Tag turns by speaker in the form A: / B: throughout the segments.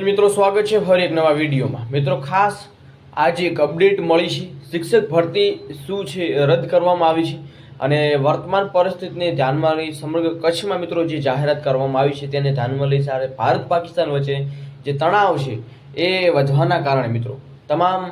A: મિત્રો, સ્વાગત છે ફરી એક નવા વિડીયોમાં. મિત્રો, ખાસ આજે એક અપડેટ મળી છે. શિક્ષક ભરતી શું છે રદ કરવામાં આવી છે. અને વર્તમાન પરિસ્થિતિને ધ્યાનમાં લઈ સમગ્ર કચ્છમાં મિત્રો, જે જાહેરાત કરવામાં આવી છે, તેને ધ્યાનમાં લઈ સાથે ભારત પાકિસ્તાન વચ્ચે જે તણાવ છે, એ વધવાના કારણે મિત્રો, તમામ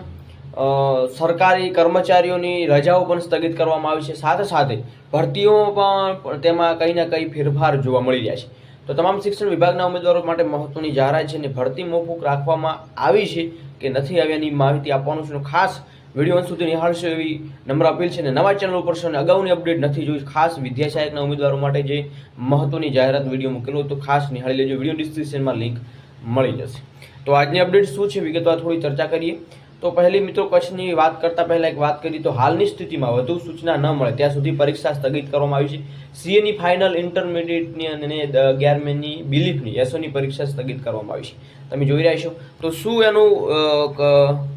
A: સરકારી કર્મચારીઓની રજાઓ પણ સ્થગિત કરવામાં આવી છે. સાથે સાથે ભરતીઓ પણ તેમાં કંઈ ના કંઈ ફેરફાર જોવા મળી રહ્યા છે. તો તમામ શિક્ષણ વિભાગના ઉમેદવારો માટે મહત્વની જાહેરાત છે અને ભરતી મોકૂફ રાખવામાં આવી છે કે નથી આવ્યાની માહિતી આપવાનું છે. ખાસ વીડિયો અંત સુધી નિહાળશો એવી નમ્ર અપીલ છે અને નવા ચેનલ ઉપર છે અને અગાઉની અપડેટ નથી જોઈ. ખાસ વિદ્યા સહાયકના ઉમેદવારો માટે જે મહત્વની જાહેરાત વીડિયો મૂકેલો તો ખાસ નિહાળી લેજો. વીડિયો ડિસ્ક્રિપ્શનમાં લિંક મળી જશે. તો આજની અપડેટ શું છે? વિગતવાર થોડી ચર્ચા કરીએ. તો પહેલી મિત્રો કચ્છની વાત કરતા પહેલા એક વાત કરી તો હાલની સ્થિતિમાં વધુ સૂચના ન મળે. ત્યાં સુધી પરીક્ષા સ્થગિત કરવામાં આવી છે. સીએની ફાઇનલ ઇન્ટરમીડિયેટની અને અગિયારમીની બિલીફની એસઓની પરીક્ષા સ્થગિત કરવામાં આવી છે. તમે જોઈ રહ્યા છો. તો શું એનું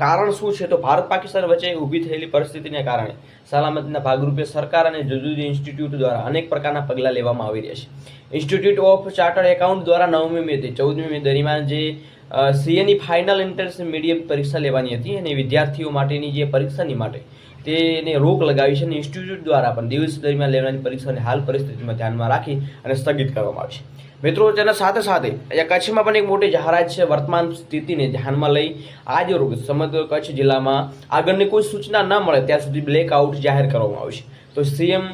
A: કારણ શું છે? તો ભારત પાકિસ્તાન વચ્ચે ઊભી થયેલી પરિસ્થિતિને કારણે સલામતીના ભાગરૂપે સરકાર અને જુદી જુદી ઇન્સ્ટિટ્યૂટ દ્વારા અનેક પ્રકારના પગલાં લેવામાં આવી રહ્યા છે. ઇન્સ્ટિટ્યૂટ ઓફ ચાર્ટર્ડ એકાઉન્ટ દ્વારા નવમી મે થી ચૌદમી મે દરમિયાન જે સીએની ફાઇનલ ઇન્ટરમીડિયેટ પરીક્ષા લેવાની હતી અને વિદ્યાર્થીઓ માટેની જે પરીક્ષાની માટે તેને રોક લગાવી છે અને ઇન્સ્ટિટ્યૂટ દ્વારા પણ દિવસ દરમિયાન લેવાની પરીક્ષાને હાલ પરિસ્થિતિમાં ધ્યાનમાં રાખી અને સ્થગિત કરવામાં આવી છે. મિત્રો, તેના સાથે સાથે અહીંયા કચ્છમાં પણ એક મોટી જાહેરાત છે, વર્તમાન સ્થિતિને ધ્યાનમાં લઈ. આજ રોજ સમગ્ર કચ્છ જિલ્લામાં આગળની કોઈ સૂચના ન મળે ત્યાં સુધી બ્લેકઆઉટ જાહેર કરવામાં આવશે તો સીએમ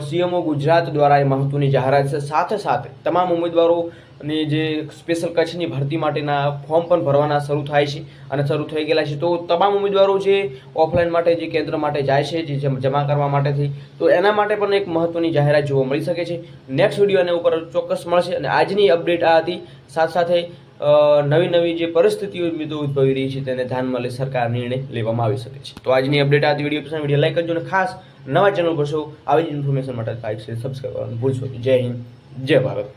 A: સીએમઓ ગુજરાત દ્વારા એ મહત્ત્વની જાહેરાત છે. સાથે સાથે તમામ ઉમેદવારોની જે સ્પેશિયલ કચ્છની ભરતી માટેના ફોર્મ પણ ભરવાના શરૂ થાય છે અને શરૂ થઈ ગયેલા છે. તો તમામ ઉમેદવારો જે ઓફલાઈન માટે, જે કેન્દ્ર માટે જાય છે, જે જમા કરવા માટેથી તો એના માટે પણ એક મહત્ત્વની જાહેરાત જોવા મળી શકે છે. નેક્સ્ટ વીડિયો એના ઉપર ચોક્કસ મળશે અને આજની અપડેટ આ હતી. સાથે સાથે નવી નવી જે પરિસ્થિતિઓ મિત્રો ઉદ્ભવી રહી છે તેને ધ્યાનમાં લઈ સરકાર નિર્ણય લેવામાં આવી શકે છે. તો આજની અપડેટ આ વીડિયો પસંદ વીડિયો લાઈક કરજો અને ખાસ નવા ચેનલ પર છો, આવી જ ઇન્ફોર્મેશન માટે લાઈક શેર સબસ્ક્રાઈબ કરવાનું ભૂલશો જય હિન્દ, જય ભારત.